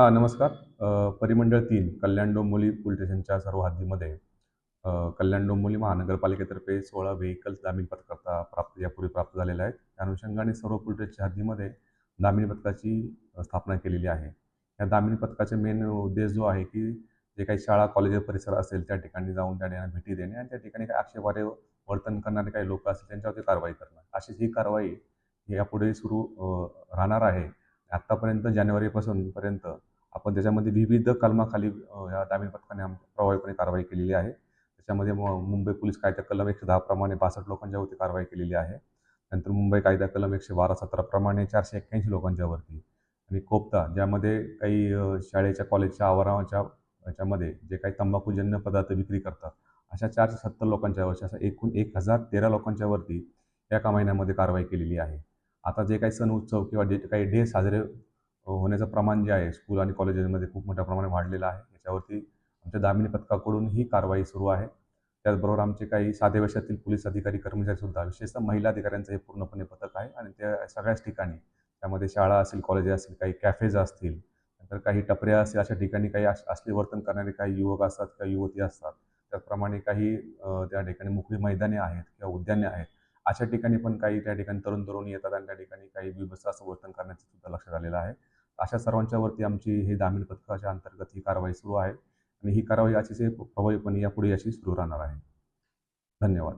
हां नमस्कार. परिमंडळ तीन कल्याण डोंबोली पोलीस स्टेशनच्या सर्व हद्दीमध्ये कल्याण डोंबोली महानगरपालिकेतर्फे सोळा व्हेकल्स दामिनी पथकाचा प्राप्त यापूर्वी प्राप्त झालेल्या आहेत. त्या अनुषंगाने सर्व पोलीस स्टेशनच्या हद्दीमध्ये दामिनी पथकाची स्थापना केलेली आहे. या दामिनी पथकाचे मेन उद्देश जो आहे की जे काही शाळा कॉलेज परिसर असेल त्या ठिकाणी जाऊन त्या ठिकाणी भेटी देणे आणि त्या ठिकाणी काही आक्षेपार्ह वर्तन करणारे काही लोक असतील त्यांच्यावरती कारवाई करणं. अशीच ही कारवाई यापुढे सुरू राहणार आहे. आत्तापर्यंत जानेवारीपासून पर्यंत आपण त्याच्यामध्ये विविध कलमाखाली ह्या या पथकाने आम प्रभावीपणे कारवाई केलेली आहे. त्याच्यामध्ये म मुंबई पोलीस कायदा कलम एकशे दहा प्रमाणे बासष्ट लोकांच्यावरती कारवाई केलेली आहे. नंतर मुंबई कायदा कलम एकशे बारा सतरा प्रमाणे चारशे एक्क्याऐंशी लोकांच्यावरती आणि कोपता ज्यामध्ये काही शाळेच्या कॉलेजच्या आवाराच्या याच्यामध्ये जे काही तंबाखूजन्य पदार्थ विक्री करतात अशा चारशे सत्तर लोकांच्यावरती अशा एकूण एक हजार तेरा लोकांच्यावरती या एका महिन्यामध्ये कारवाई केलेली आहे. आता जे काही सण उत्सव किंवा डे काही डे साजरे होण्याचं प्रमाण जे आहे स्कूल आणि कॉलेजेसमध्ये खूप मोठ्या प्रमाणात वाढलेलं आहे. याच्यावरती आमच्या दामिनी पथकाकडून ही कारवाई सुरू आहे. त्याचबरोबर आमचे काही साधे वेशातील पोलीस अधिकारी कर्मचारीसुद्धा विशेषतः महिला अधिकाऱ्यांचं हे पूर्णपणे पथक आहे. आणि त्या सगळ्याच ठिकाणी त्यामध्ये शाळा असेल कॉलेजेस असतील काही कॅफेज असतील नंतर काही टपऱ्या असतील अशा ठिकाणी काही असले वर्तन करणारे काही युवक असतात काही युवती असतात. त्याचप्रमाणे काही त्या ठिकाणी मोकळी मैदाने आहेत किंवा उद्याने आहेत. अशा ठिकाणी पण काही त्या ठिकाणी तरुण तरुणी येतात आणि त्या ठिकाणी काही बिभत्स असं वर्तन करण्याचं सुद्धा लक्षात आलेलं आहे. अशा सर्वांच्यावरती आमची हे दामिनी पथकाच्या अंतर्गत ही कारवाई सुरू आहे आणि ही कारवाई अतिशय प्रभावीपणे यापुढे अशी सुरू राहणार आहे. धन्यवाद.